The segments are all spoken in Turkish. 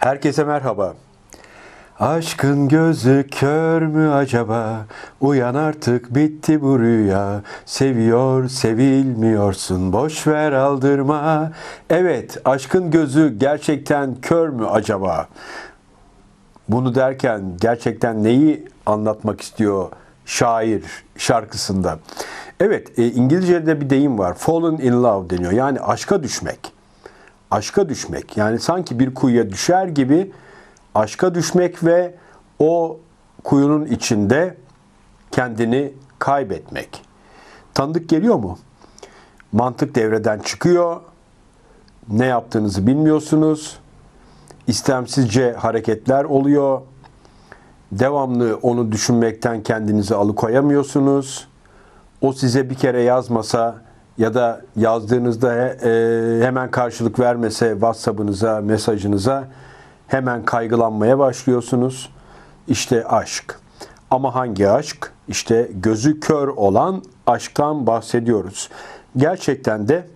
Herkese merhaba. Aşkın gözü kör mü acaba? Uyan artık bitti bu rüya. Seviyor sevilmiyorsun boş ver aldırma. Evet aşkın gözü gerçekten kör mü acaba? Bunu derken gerçekten neyi anlatmak istiyor şair şarkısında? Evet e, İngilizce'de bir deyim var. Fallen in love deniyor. Yani aşka düşmek aşka düşmek. Yani sanki bir kuyuya düşer gibi aşka düşmek ve o kuyunun içinde kendini kaybetmek. Tanıdık geliyor mu? Mantık devreden çıkıyor. Ne yaptığınızı bilmiyorsunuz. İstemsizce hareketler oluyor. Devamlı onu düşünmekten kendinizi alıkoyamıyorsunuz. O size bir kere yazmasa ya da yazdığınızda e, hemen karşılık vermese WhatsApp'ınıza, mesajınıza hemen kaygılanmaya başlıyorsunuz. İşte aşk. Ama hangi aşk? İşte gözü kör olan aşktan bahsediyoruz. Gerçekten de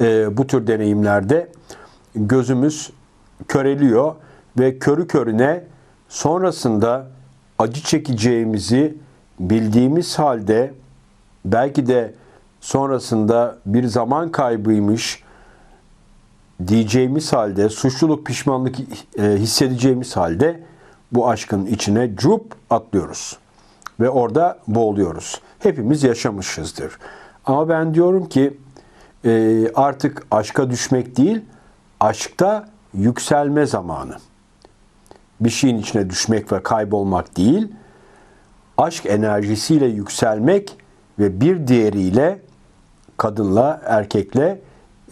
e, bu tür deneyimlerde gözümüz köreliyor ve körü körüne sonrasında acı çekeceğimizi bildiğimiz halde belki de sonrasında bir zaman kaybıymış diyeceğimiz halde, suçluluk, pişmanlık e, hissedeceğimiz halde bu aşkın içine cup atlıyoruz. Ve orada boğuluyoruz. Hepimiz yaşamışızdır. Ama ben diyorum ki e, artık aşka düşmek değil, aşkta yükselme zamanı. Bir şeyin içine düşmek ve kaybolmak değil, aşk enerjisiyle yükselmek ve bir diğeriyle kadınla, erkekle,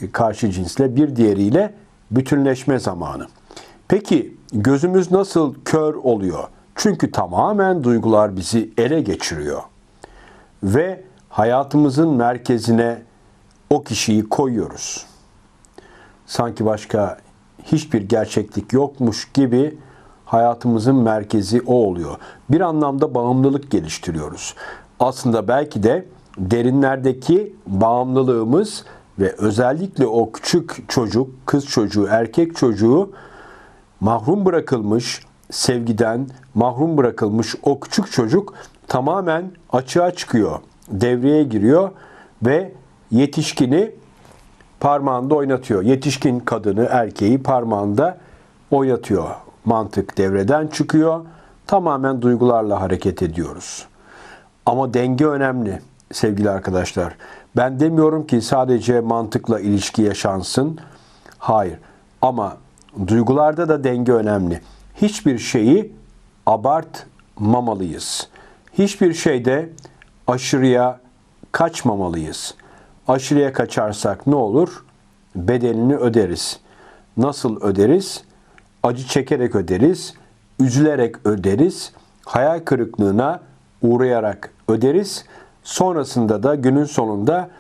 e, karşı cinsle bir diğeriyle bütünleşme zamanı. Peki gözümüz nasıl kör oluyor? Çünkü tamamen duygular bizi ele geçiriyor. Ve hayatımızın merkezine o kişiyi koyuyoruz. Sanki başka hiçbir gerçeklik yokmuş gibi hayatımızın merkezi o oluyor. Bir anlamda bağımlılık geliştiriyoruz. Aslında belki de derinlerdeki bağımlılığımız ve özellikle o küçük çocuk, kız çocuğu, erkek çocuğu mahrum bırakılmış sevgiden, mahrum bırakılmış o küçük çocuk tamamen açığa çıkıyor, devreye giriyor ve yetişkini parmağında oynatıyor. Yetişkin kadını, erkeği parmağında oynatıyor. Mantık devreden çıkıyor. Tamamen duygularla hareket ediyoruz. Ama denge önemli sevgili arkadaşlar. Ben demiyorum ki sadece mantıkla ilişki yaşansın. Hayır. Ama duygularda da denge önemli. Hiçbir şeyi abartmamalıyız. Hiçbir şeyde aşırıya kaçmamalıyız. Aşırıya kaçarsak ne olur? Bedelini öderiz. Nasıl öderiz? Acı çekerek öderiz, üzülerek öderiz, hayal kırıklığına uğrayarak öderiz Sonrasında da günün sonunda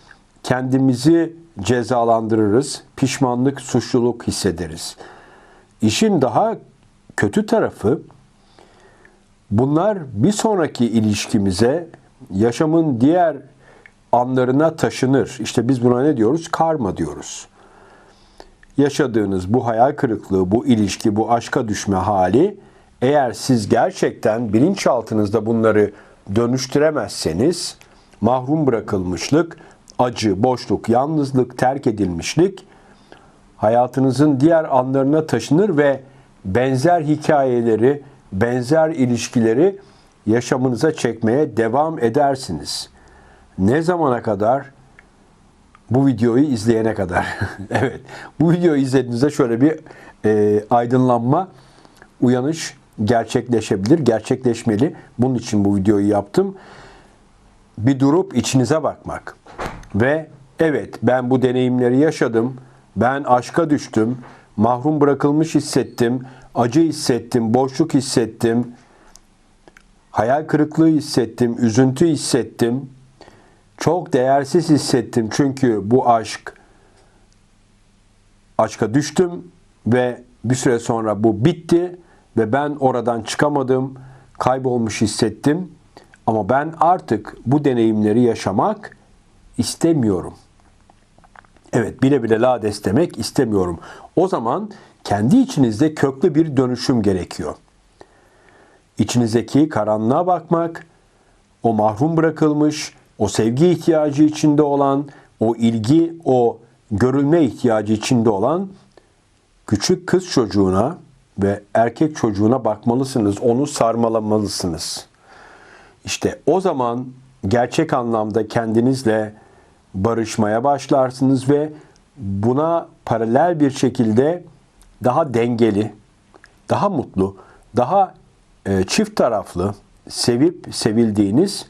kendimizi cezalandırırız, pişmanlık, suçluluk hissederiz. İşin daha kötü tarafı bunlar bir sonraki ilişkimize, yaşamın diğer anlarına taşınır. İşte biz buna ne diyoruz? Karma diyoruz. Yaşadığınız bu hayal kırıklığı, bu ilişki, bu aşka düşme hali eğer siz gerçekten bilinçaltınızda bunları dönüştüremezseniz mahrum bırakılmışlık, acı, boşluk, yalnızlık, terk edilmişlik hayatınızın diğer anlarına taşınır ve benzer hikayeleri, benzer ilişkileri yaşamınıza çekmeye devam edersiniz. Ne zamana kadar? Bu videoyu izleyene kadar. evet, bu videoyu izlediğinizde şöyle bir e, aydınlanma, uyanış gerçekleşebilir, gerçekleşmeli. Bunun için bu videoyu yaptım bir durup içinize bakmak. Ve evet ben bu deneyimleri yaşadım, ben aşka düştüm, mahrum bırakılmış hissettim, acı hissettim, boşluk hissettim, hayal kırıklığı hissettim, üzüntü hissettim, çok değersiz hissettim çünkü bu aşk aşka düştüm ve bir süre sonra bu bitti ve ben oradan çıkamadım, kaybolmuş hissettim ama ben artık bu deneyimleri yaşamak istemiyorum. Evet bile bile lades demek istemiyorum. O zaman kendi içinizde köklü bir dönüşüm gerekiyor. İçinizdeki karanlığa bakmak, o mahrum bırakılmış, o sevgi ihtiyacı içinde olan, o ilgi, o görülme ihtiyacı içinde olan küçük kız çocuğuna ve erkek çocuğuna bakmalısınız, onu sarmalamalısınız. İşte o zaman gerçek anlamda kendinizle barışmaya başlarsınız ve buna paralel bir şekilde daha dengeli, daha mutlu, daha e, çift taraflı, sevip sevildiğiniz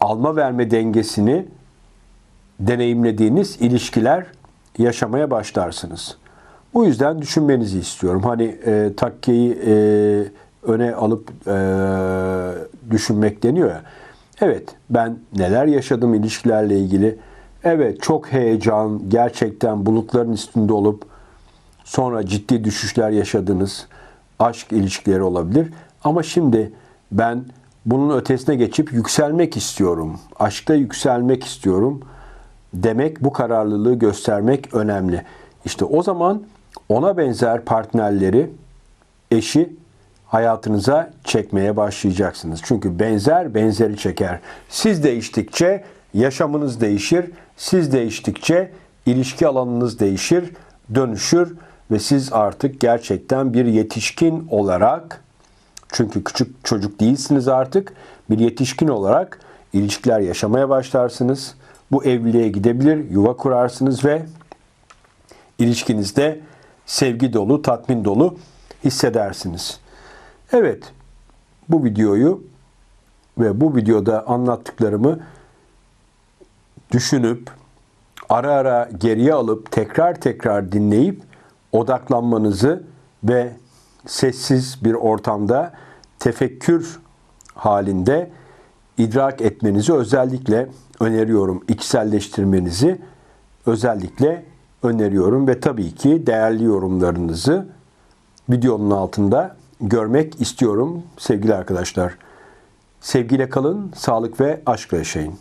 alma verme dengesini deneyimlediğiniz ilişkiler yaşamaya başlarsınız. Bu yüzden düşünmenizi istiyorum. Hani e, takkeyi e, öne alıp e, düşünmek deniyor ya. Evet ben neler yaşadım ilişkilerle ilgili. Evet çok heyecan, gerçekten bulutların üstünde olup sonra ciddi düşüşler yaşadınız. Aşk ilişkileri olabilir. Ama şimdi ben bunun ötesine geçip yükselmek istiyorum. Aşkta yükselmek istiyorum demek, bu kararlılığı göstermek önemli. İşte o zaman ona benzer partnerleri, eşi hayatınıza çekmeye başlayacaksınız. Çünkü benzer benzeri çeker. Siz değiştikçe yaşamınız değişir. Siz değiştikçe ilişki alanınız değişir, dönüşür ve siz artık gerçekten bir yetişkin olarak çünkü küçük çocuk değilsiniz artık. Bir yetişkin olarak ilişkiler yaşamaya başlarsınız. Bu evliliğe gidebilir, yuva kurarsınız ve ilişkinizde sevgi dolu, tatmin dolu hissedersiniz. Evet, bu videoyu ve bu videoda anlattıklarımı düşünüp ara ara geriye alıp tekrar tekrar dinleyip odaklanmanızı ve sessiz bir ortamda tefekkür halinde idrak etmenizi özellikle öneriyorum. İçselleştirmenizi özellikle öneriyorum ve tabii ki değerli yorumlarınızı videonun altında görmek istiyorum sevgili arkadaşlar. Sevgiyle kalın, sağlık ve aşkla yaşayın.